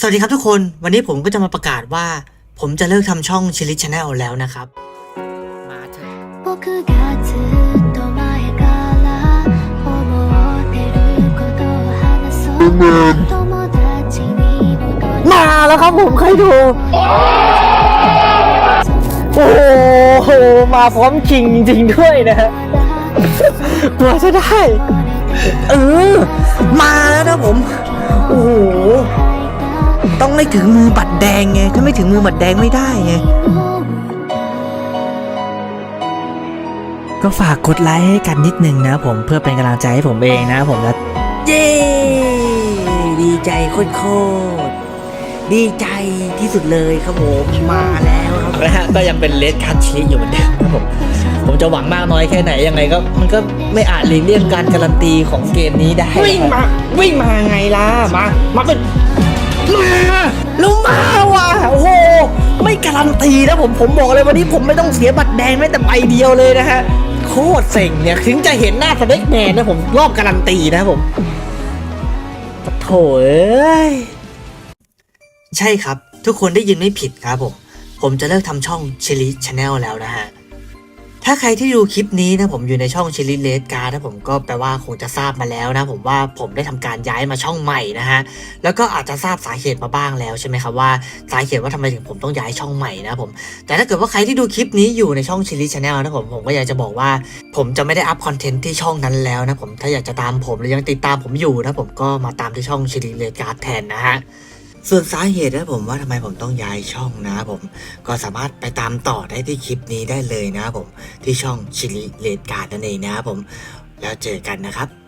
สวัสดีครับทุกคน วันนี้ผมก็จะมาประกาศว่า ผมจะเลิกทำช่องชิลิชแนลแล้วนะครับ มาเถอะมาแล้วครับผมใครดู โอ้โห มาพร้อมคิงจริงด้วยนะฮะกลัวจะได้ เออ มาแล้วนะผม โอ้โห ต้องไม่ถึงมือบัตรแดงไง ถ้าไม่ถึงมือบัตรแดงไม่ได้ไง ก็ฝากกดไลค์ให้กันนิดนึงนะผมเพื่อเป็นกำลังใจให้ผมเองนะผมและเย้ดีใจโคตรๆดีใจที่สุดเลยครับผมมาแล้วครับ นะฮะก็ยังเป็นเลสคันชีอยู่เหมือนเดิมครับผมผมจะหวังมากน้อยแค่ไหนยังไงก็มันก็ไม่อาจหลีกเลี่ยงการการันตีของเกมนี้ได้วิ่งมา วิ่งมาไงล่ะ มา มาเป็น มาแล้วมาว่ะโอ้โหไม่การันตีนะผมผมบอกเลยวันนี้ผมไม่ต้องเสียบัตรแดงแม้แต่ใบเดียวเลยนะฮะโคตรเซ็งเนี่ยถึงจะเห็นหน้าสเน็กแมนนะผมรอบการันตีนะผมโถเอ้ยใช่ครับ ทุกคนได้ยินไม่ผิดครับผม ผมจะเลิกทำช่องชิลิชแนลแล้วนะฮะ ถ้าใครที่ดูคลิปนี้นะผมอยู่ในช่องชิลิเลสการนะผมก็แปลว่าคงจะทราบมาแล้วนะผมว่าผมได้ทำการย้ายมาช่องใหม่นะฮะแล้วก็อาจจะทราบสาเหตุมาบ้างแล้วใช่ไหมครับว่าสาเหตุว่าทำไมถึงผมต้องย้ายช่องใหม่นะผมแต่ถ้าเกิดว่าใครที่ดูคลิปนี้อยู่ในช่องชิลิชแนลนะผมผมก็อยากจะบอกว่า ผมจะไม่ได้อัพคอนเทนต์ที่ช่องนั้นแล้วนะผมถ้าอยากจะตามผมหรือยังติดตามผมอยู่นะผมก็มาตามที่ช่องชิลิเลสการแทนนะฮะ ส่วนสาเหตุนะผมว่าทำไมผมต้องย้ายช่องนะผม ก็สามารถไปตามต่อได้ที่คลิปนี้ได้เลยนะผม ที่ช่องชิลิเลดการ์ดนั่นเองนะผม แล้วเจอกันนะครับ